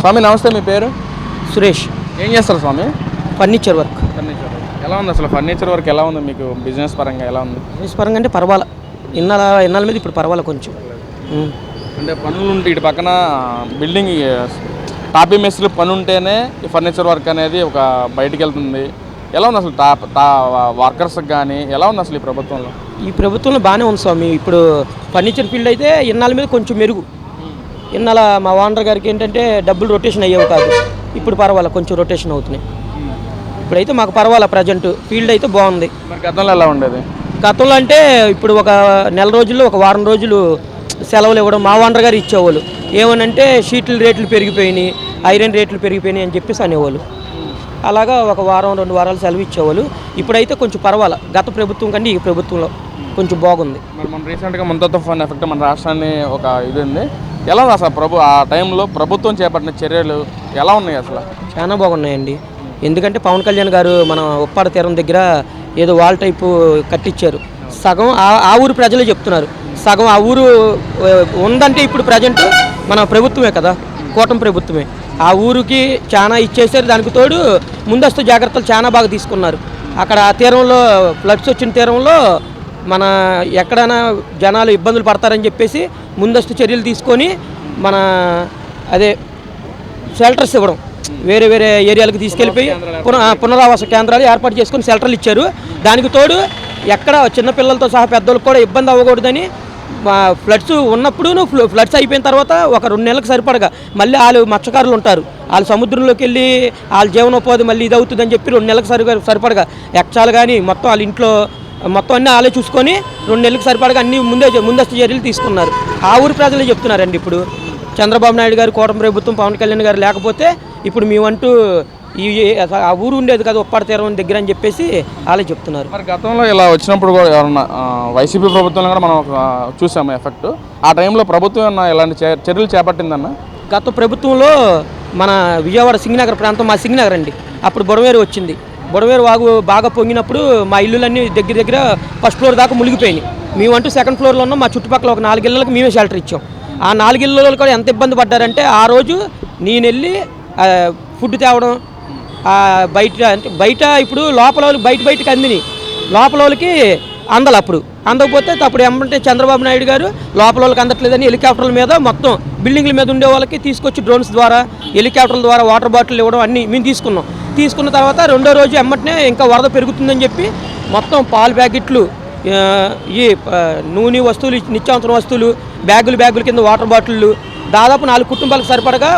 స్వామి నమస్తే మీ పేరు? సురేష్. ఏం చేస్తారు స్వామి? Furniture work. ఫర్నిచర్ ఎలా ఉంది అసలు ఫర్నిచర్ వర్క్ ఎలా ఉంది? మీకు బిజినెస్ పరంగా ఎలా ఉంది? బిజినెస్ పరంగా అంటే పర్వాలా. ఇన్నాళ్ళ ఇన్నాళ్ళ మీద ఇప్పుడు పర్వాలా కొంచెం. అంటే పనులు ఉంటే ఇటు పక్కన బిల్డింగ్ టాపీ మెస్లు పని ఉంటేనే ఈ ఫర్నిచర్ వర్క్ అనేది ఒక బయటికి వెళ్తుంది ఎలా ఉంది అసలు టా టా వర్కర్స్కి కానీ ఎలా ఉంది అసలు ఈ ప్రభుత్వంలో? ఈ ప్రభుత్వంలో బాగానే ఉంది స్వామి. ఇప్పుడు ఫర్నిచర్ ఫీల్డ్ అయితే ఇన్నాళ్ళ మీద కొంచెం మెరుగు. ఇన్నాళ్ళ మా ఓనర్ గారికి ఏంటంటే డబ్బులు రొటేషన్ అయ్యేవి కాదు. ఇప్పుడు పర్వాలా కొంచెం రొటేషన్ అవుతున్నాయి. ఇప్పుడైతే మాకు పర్వాలా ప్రజెంట్ ఫీల్డ్ అయితే బాగుంది. మరి గతంలో ఎలా ఉండేది? గతంలో అంటే ఇప్పుడు ఒక నెల రోజుల్లో ఒక వారం రోజులు సెలవులు ఇవ్వడం మా ఓనర్ గారు ఇచ్చేవాళ్ళు. ఏమనంటే షీట్ల రేట్లు పెరిగిపోయినాయి ఐరన్ రేట్లు పెరిగిపోయినాయి అని చెప్పేసి అనేవాళ్ళు. అలాగా ఒక వారం రెండు వారాలు సెలవు ఇచ్చేవాళ్ళు. ఇప్పుడైతే కొంచెం పర్వాలా. గత ప్రభుత్వం కంటే ఈ ప్రభుత్వంలో కొంచెం బాగుంది. మరి మన రీసెంట్గా తుఫాన్ ఎఫెక్ట్ మన రాష్ట్రాన్ని ఒక ఇది ఉంది. ఎలా ఉంది అసలు ప్రభు ఆ టైంలో ప్రభుత్వం చేపట్టిన చర్యలు ఎలా ఉన్నాయి అసలు? చాలా బాగున్నాయండి. ఎందుకంటే పవన్ కళ్యాణ్ గారు మన ఉప్పాడ తీరం దగ్గర ఏదో వాల్ టైపు కట్టించారు సగం ఆ- ఆ ఊరు ప్రజలే చెప్తున్నారు. సగం ఆ ఊరు ఉందంటే ఇప్పుడు ప్రజెంట్ మన ప్రభుత్వమే కదా కూటమి ప్రభుత్వమే. ఆ ఊరికి చాలా ఇచ్చేసారు దానికి తోడు ముందస్తు జాగ్రత్తలు చాలా బాగా తీసుకున్నారు. అక్కడ ఆ తీరంలో ఫ్లడ్స్ వచ్చిన తీరంలో మన ఎక్కడైనా జనాలు ఇబ్బందులు పడతారని చెప్పేసి ముందస్తు చర్యలు తీసుకొని మన అదే షెల్టర్స్ ఇవ్వడం. వేరే వేరే ఏరియాలకు తీసుకెళ్ళిపోయి పున పునరావాస కేంద్రాలు ఏర్పాటు చేసుకొని షెల్టర్లు ఇచ్చారు. దానికి తోడు ఎక్కడ చిన్నపిల్లలతో సహా పెద్దలకు కూడా ఇబ్బంది అవ్వకూడదని ఫ్లడ్స్ ఉన్నప్పుడు ఫ్లడ్స్ అయిపోయిన తర్వాత ఒక రెండు నెలలకు సరిపడగా. మళ్ళీ వాళ్ళు మత్స్యకారులు ఉంటారు. వాళ్ళు సముద్రంలోకి వెళ్ళి వాళ్ళ జీవనోపాధి మళ్ళీ ఇది అవుతుందని చెప్పి రెండు నెలలకు సరి సరిపడగా. ఎక్చాలు కానీ మొత్తం వాళ్ళ ఇంట్లో మొత్తం అన్నీ వాళ్ళే చూసుకొని రెండు నెలలకు సరిపడగా అన్ని ముందే ముందస్తు చర్యలు తీసుకున్నారు. ఆ ఊరు ప్రజలే చెప్తున్నారండి ఇప్పుడు. చంద్రబాబు నాయుడు గారు కూటమి ప్రభుత్వం పవన్ కళ్యాణ్ గారు లేకపోతే ఇప్పుడు మేమంటూ ఈ ఆ ఊరు ఉండేది కదా ఉప్పాడ తీరం దగ్గర అని చెప్పేసి వాళ్ళే చెప్తున్నారు. మరి గతంలో ఇలా వచ్చినప్పుడు కూడా ఎవరన్నా ఆ, వైసీపీ ప్రభుత్వంలో కూడా మనం చూసాము ఎఫెక్ట్. ఆ టైంలో ప్రభుత్వం ఏమన్నా ఇలాంటి చర్యలు చేపట్టిందన్న? గత ప్రభుత్వంలో మన విజయవాడ సింగనగర్ ప్రాంతం మా సింగనగర్ అండి అప్పుడు బుడవేరు వచ్చింది. బుడవేరు వాగు బాగా పొంగినప్పుడు మా ఇల్లులన్నీ దగ్గర దగ్గర ఫస్ట్ ఫ్లోర్ దాకా మునిగిపోయినాయి. మేమంటూ సెకండ్ ఫ్లోర్లో ఉన్నాం మా చుట్టుపక్కల ఒక నాలుగిళ్ళకి మేమే షెల్టర్ ఇచ్చాం. ఆ నాలుగు ఇళ్ళలో కూడా ఎంత ఇబ్బంది పడ్డారంటే ఆ రోజు నేను వెళ్ళి ఫుడ్ తేవడం బయట అంటే బయట ఇప్పుడు లోపల వాళ్ళకి బయట బయటకు అందిని లోపల వాళ్ళకి అందలు అప్పుడు. అందకపోతే అప్పుడు ఏమంటే చంద్రబాబు నాయుడు గారు లోపల వాళ్ళకి అందట్లేదని హెలికాప్టర్ల మీద మొత్తం బిల్డింగ్ల మీద ఉండే వాళ్ళకి తీసుకొచ్చి డ్రోన్స్ ద్వారా హెలికాప్టర్ల ద్వారా వాటర్ బాటిల్ ఇవ్వడం అన్నీ మేము తీసుకున్నాం. తీసుకున్న తర్వాత రెండో రోజు ఎమ్మటనే ఇంకా వరద పెరుగుతుందని చెప్పి మొత్తం పాలు ప్యాకెట్లు ఈ నూనె వస్తువులు నిత్యావసర వస్తువులు బ్యాగులు బ్యాగుల కింద వాటర్ బాటిళ్ళు దాదాపు నాలుగు కుటుంబాలకు సరిపడగా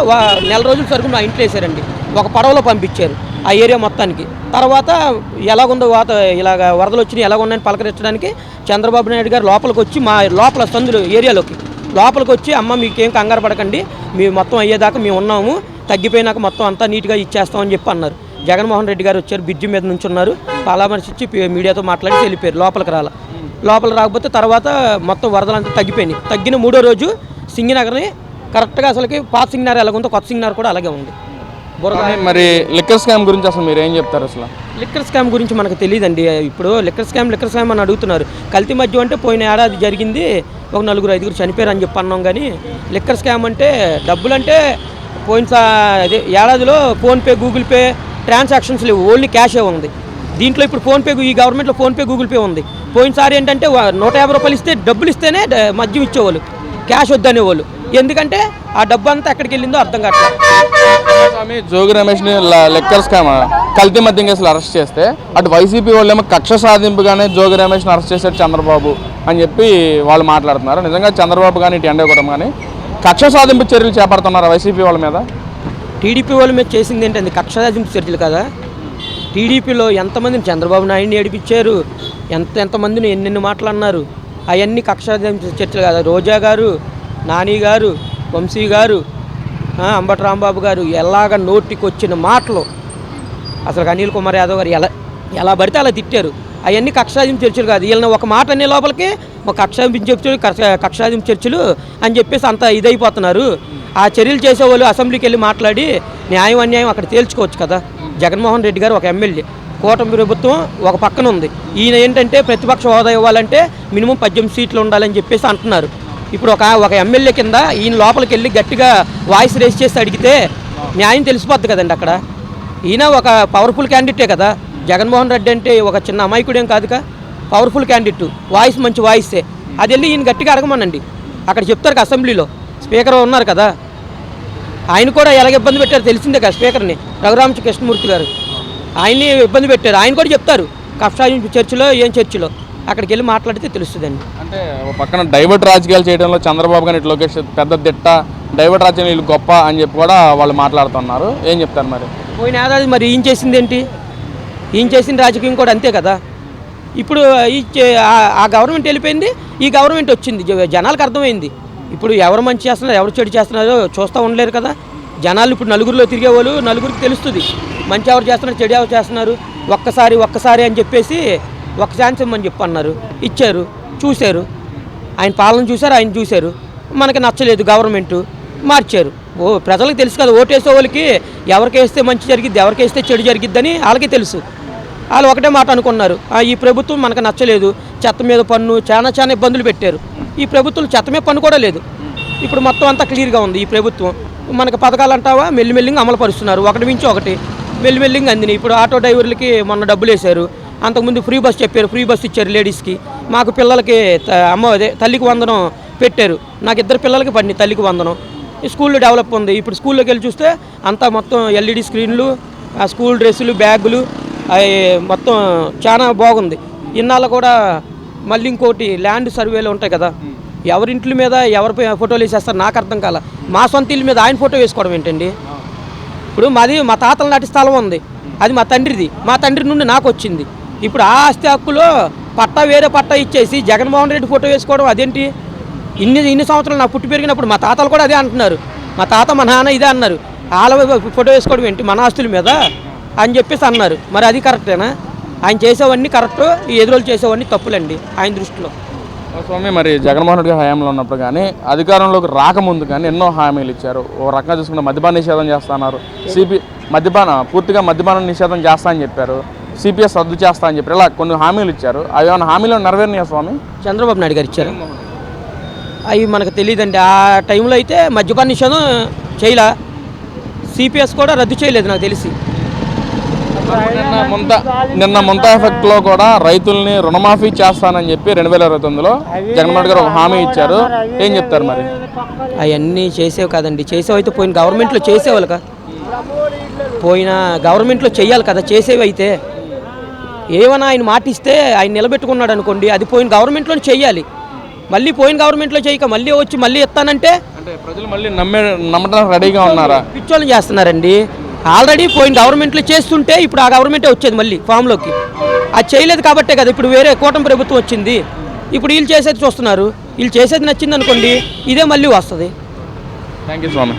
నెల రోజుల సరుకు మా ఇంట్లో వేసారండి. ఒక పడవలో పంపించారు ఆ ఏరియా మొత్తానికి. తర్వాత ఎలాగుందో వాత ఇలాగ వరదలు వచ్చినాయి ఎలాగున్నాయని పలకరించడానికి చంద్రబాబు నాయుడు గారు లోపలికి వచ్చి మా లోపల సందులు ఏరియాలోకి లోపలికి వచ్చి అమ్మ మీకేం కంగారు పడకండి మీ మొత్తం అయ్యేదాకా మేము ఉన్నాము తగ్గిపోయినాక మొత్తం అంతా నీట్గా ఇచ్చేస్తామని చెప్పి అన్నారు. జగన్మోహన్ రెడ్డి గారు వచ్చారు బ్రిడ్జి మీద నుంచి ఉన్నారు పరామర్శ ఇచ్చి పి- మీడియాతో మాట్లాడి వెళ్ళిపోయారు లోపలికి రాల. లోపల రాకపోతే తర్వాత మొత్తం వరదలంతా తగ్గిపోయినాయి. తగ్గిన మూడో రోజు సింగినగర్ని కరెక్ట్గా అసలుకి పాత సింగినగర్ ఎలాగుందో కొత్త సింగినగర్ కూడా అలాగే ఉంది. మరి లిక్కర్ స్కామ్ గురించి అసలు మీరు ఏం చెప్తారు అసలు? లిక్కర్ స్కామ్ గురించి మనకు తెలియదండి. ఇప్పుడు లిక్కర్ స్కామ్ లిక్కర్ స్కామ్ అని అడుగుతున్నారు. కల్తీ మద్యం అంటే పోయిన ఏడాది జరిగింది. ఒక నలుగురు ఐదుగురు చనిపోయారు అని చెప్పి అన్నాం కానీ లిక్కర్ స్కామ్ అంటే డబ్బులు అంటే పోయిన సా- అదే ఏడాదిలో ఫోన్పే గూగుల్ పే ట్రాన్సాక్షన్స్ లేవు ఓన్లీ క్యాషే ఉంది. దీంట్లో ఇప్పుడు ఫోన్పే ఈ గవర్నమెంట్లో ఫోన్పే గూగుల్ పే ఉంది. పోయినసారి ఏంటంటే నూట యాభై రూపాయలు ఇస్తే డబ్బులు ఇస్తేనే మద్యం ఇచ్చేవాళ్ళు. క్యాష్ వద్దనేవాళ్ళు. ఎందుకంటే ఆ డబ్బు అంతా ఎక్కడికి వెళ్ళిందో అర్థం కావట్లేదు జోగి రమేష్ని లెక్కర్స్ కల్తీ మద్యం కేసులు అరెస్ట్ చేస్తే అటు వైసీపీ వాళ్ళు ఏమో కక్ష సాధింపుగానే జోగి రమేష్ని అరెస్ట్ చేశారు చంద్రబాబు అని చెప్పి వాళ్ళు మాట్లాడుతున్నారు. నిజంగా చంద్రబాబు కానీ ఇటు ఎండగొట్టం కానీ కక్ష సాధింపు చర్యలు చేపడుతున్నారు వైసీపీ వాళ్ళ మీద? టీడీపీ వాళ్ళు మీద చేసింది ఏంటంటే కక్షాదింపు చర్చలు కదా. టీడీపీలో ఎంతమందిని చంద్రబాబు నాయుడిని ఏడిపించారు? ఎంత ఎంతమందిని ఎన్నెన్ని మాటలు అన్నారు? అవన్నీ కక్షాదింపు చర్చలు కదా. రోజా గారు నాని గారు వంశీ గారు అంబటి రాంబాబు గారు ఎలాగ నోటికి వచ్చిన మాటలు? అసలు అనిల్ కుమార్ యాదవ్ గారు ఎలా ఎలా పడితే అలా తిట్టారు. అవన్నీ కక్షాదింపు చర్చలు కాదు. వీళ్ళని ఒక మాట అనే లోపలికి ఒక కక్షాదింపు చర్చలు కక్ష- చర్చలు అని చెప్పేసి అంత ఇదైపోతున్నారు. ఆ చర్యలు చేసేవాళ్ళు అసెంబ్లీకి వెళ్ళి మాట్లాడి న్యాయం అన్యాయం అక్కడ తేల్చుకోవచ్చు కదా. జగన్మోహన్ రెడ్డి గారు ఒక ఎమ్మెల్యే. కూటమి ప్రభుత్వం ఒక పక్కన ఉంది. ఈయన ఏంటంటే ప్రతిపక్ష హోదా ఇవ్వాలంటే మినిమం పద్దెనిమిది సీట్లు ఉండాలని చెప్పేసి అంటున్నారు. ఇప్పుడు ఒక ఒక ఎమ్మెల్యే కింద ఈయన లోపలికి వెళ్ళి గట్టిగా వాయిస్ రేస్ చేసి అడిగితే న్యాయం తెలిసిపోద్ది కదండి అక్కడ. ఈయన ఒక పవర్ఫుల్ క్యాండిడేటే కదా. జగన్మోహన్ రెడ్డి అంటే ఒక చిన్న అమాయకుడేం కాదుగా. పవర్ఫుల్ క్యాండిడేట్ వాయిస్ మంచి వాయిసే అది వెళ్ళి ఈయన గట్టిగా అడగమనండి. అక్కడ చెప్తారు అసెంబ్లీలో. స్పీకర్ ఉన్నారు కదా. ఆయన కూడా ఎలాగ ఇబ్బంది పెట్టారు తెలిసిందే కదా స్పీకర్ని రఘురామ కృష్ణమూర్తి గారు. ఆయన్ని ఇబ్బంది పెట్టారు. ఆయన కూడా చెప్తారు కష్టాయం చర్చిలో ఏం చర్చిలో? అక్కడికి వెళ్ళి మాట్లాడితే తెలుస్తుందండి. అంటే ఒక పక్కన డైవర్ట్ రాజకీయాలు చేయడంలో చంద్రబాబు గారి లోకేష్ పెద్ద దిట్ట డైవర్ట్ రాజకీయాలు వీళ్ళు గొప్ప అని చెప్పి కూడా వాళ్ళు మాట్లాడుతున్నారు. ఏం చెప్తారు మరి? పోయిన ఏడాది మరి ఈయన చేసింది ఏంటి? ఈయన చేసిన రాజకీయం కూడా అంతే కదా. ఇప్పుడు ఈ ఆ- గవర్నమెంట్ వెళ్ళిపోయింది ఈ గవర్నమెంట్ వచ్చింది. జనాలకు అర్థమైంది. ఇప్పుడు ఎవరు మంచి చేస్తున్నారు ఎవరు చెడు చేస్తున్నారో చూస్తూ ఉండలేరు కదా. జనాలు ఇప్పుడు నలుగురిలో తిరిగే వాళ్ళు నలుగురికి తెలుస్తుంది. మంచి ఎవరు చేస్తున్నారు చెడు ఎవరు చేస్తున్నారు ఒక్కసారి ఒక్కసారి అని చెప్పేసి ఒక ఛాన్స్ ఇమ్మని చెప్పి అన్నారు. ఇచ్చారు చూశారు. ఆయన పాలన చూశారు ఆయన చూశారు. మనకి నచ్చలేదు గవర్నమెంట్ మార్చారు. ఓ ప్రజలకు తెలుసు కదా ఓటేసే వాళ్ళకి ఎవరికి వేస్తే మంచి జరిగిద్ది ఎవరికి వేస్తే చెడు జరిగిద్దని వాళ్ళకి తెలుసు. వాళ్ళు ఒకటే మాట అనుకున్నారు. ఈ ప్రభుత్వం మనకు నచ్చలేదు చెత్త మీద పన్ను చాలా చాలా ఇబ్బందులు పెట్టారు. ఈ ప్రభుత్వం చెత్తమే పని కూడా లేదు ఇప్పుడు మొత్తం అంతా క్లియర్గా ఉంది ఈ ప్రభుత్వం. మనకు పథకాలు అంటావా? మెల్లిమెల్లిగా అమలు పరుస్తున్నారు ఒకటి మించి ఒకటి. మెల్లిమెల్లింగ్ అందినాయి. ఇప్పుడు ఆటో డ్రైవర్లకి మొన్న డబ్బులు వేశారు అంతకుముందు ఫ్రీ బస్ చెప్పారు. ఫ్రీ బస్ ఇచ్చారు లేడీస్కి. మాకు పిల్లలకి అమ్మ అదే తల్లికి వందనం పెట్టారు. నాకు ఇద్దరు పిల్లలకి పడినాయి తల్లికి వందనం. ఈ స్కూల్లో డెవలప్ ఉంది. ఇప్పుడు స్కూల్లోకి వెళ్ళి చూస్తే అంతా మొత్తం ఎల్ఈడి స్క్రీన్లు ఆ స్కూల్ డ్రెస్సులు బ్యాగులు అవి మొత్తం చాలా బాగుంది. ఇన్నాళ్ళు కూడా మళ్ళీ ఇంకోటి ల్యాండ్ సర్వేలు ఉంటాయి కదా. ఎవరింట్ల మీద ఎవరి ఫోటోలు వేసేస్తారు నాకు అర్థం కాల. మా సొంత ఇల్లు మీద ఆయన ఫోటో వేసుకోవడం ఏంటండి? ఇప్పుడు మాది మా తాతల నాటి స్థలం ఉంది. అది మా తండ్రిది. మా తండ్రి నుండి నాకు వచ్చింది. ఇప్పుడు ఆ ఆస్తి హక్కులో పట్టా వేరే పట్టా ఇచ్చేసి జగన్మోహన్ రెడ్డి ఫోటో వేసుకోవడం అదేంటి? ఇన్ని ఇన్ని సంవత్సరాలు నాకు పుట్టి పెరిగినప్పుడు మా తాతలు కూడా అదే అంటున్నారు. మా తాత మా నాన్న ఇదే అన్నారు. వాళ్ళ ఫోటో వేసుకోవడం ఏంటి? మన ఆస్తుల మీద అని చెప్పేసి అన్నారు. మరి అది కరెక్టేనా? ఆయన చేసేవన్నీ కరెక్ట్ ఈ ఎదురోళ్ళు చేసేవన్నీ తప్పులండి ఆయన దృష్టిలో. స్వామి మరి జగన్మోహన్ రెడ్డి హయాంలో ఉన్నప్పుడు కానీ అధికారంలోకి రాకముందు కానీ ఎన్నో హామీలు ఇచ్చారు. ఓ రకంగా చూసుకుంటే మద్యపాన నిషేధం చేస్తున్నారు సిపి మద్యపాన పూర్తిగా మద్యపాన నిషేధం చేస్తా అని చెప్పారు. సిపిఎస్ రద్దు చేస్తా అని చెప్పారు. ఇలా కొన్ని హామీలు ఇచ్చారు. అవి ఏమైనా హామీలు నెరవేరినాయా స్వామి? చంద్రబాబు నాయుడు గారు ఇచ్చారు. అవి మనకు తెలియదండి. ఆ టైంలో అయితే మద్యపాన నిషేధం చేయలా. సిపిఎస్ కూడా రద్దు చేయలేదు నాకు తెలిసి. నిన్న ముంత నిన్న ముంత ఎఫెక్ట్లో కూడా రైతుల్ని రుణమాఫీ చేస్తానని చెప్పి రెండు వేల ఇరవై తొమ్మిదిలో జగన్మోహన్ గారు ఒక హామీ ఇచ్చారు. ఏం చెప్తారు మరి? అవన్నీ చేసేవి కాదండి. చేసేవి అయితే పోయిన గవర్నమెంట్లో చేసేవాళ్ళు కదా పోయిన గవర్నమెంట్లో చేయాలి కదా చేసేవి అయితే. ఏమైనా ఆయన మాట ఇస్తే ఆయన నిలబెట్టుకున్నాడు అనుకోండి అది పోయిన గవర్నమెంట్లో చేయాలి మళ్ళీ పోయిన గవర్నమెంట్లో చేయక మళ్ళీ వచ్చి మళ్ళీ ఇస్తానంటే అంటే ప్రజలు మళ్ళీ నమ్మే నమ్మడానికి రెడీగా ఉన్నారా? పిచ్చోళ్ళని చేస్తున్నారండి. ఆల్రెడీ పోయిన గవర్నమెంట్లు చేస్తుంటే ఇప్పుడు ఆ గవర్నమెంటే వచ్చేది మళ్ళీ ఫామ్లోకి అది చేయలేదు కాబట్టే కదా ఇప్పుడు వేరే కూటమి ప్రభుత్వం వచ్చింది. ఇప్పుడు వీళ్ళు చేసేది చూస్తున్నారు. వీళ్ళు చేసేది నచ్చింది అనుకోండి ఇదే మళ్ళీ వస్తుంది. Thank you Swamy.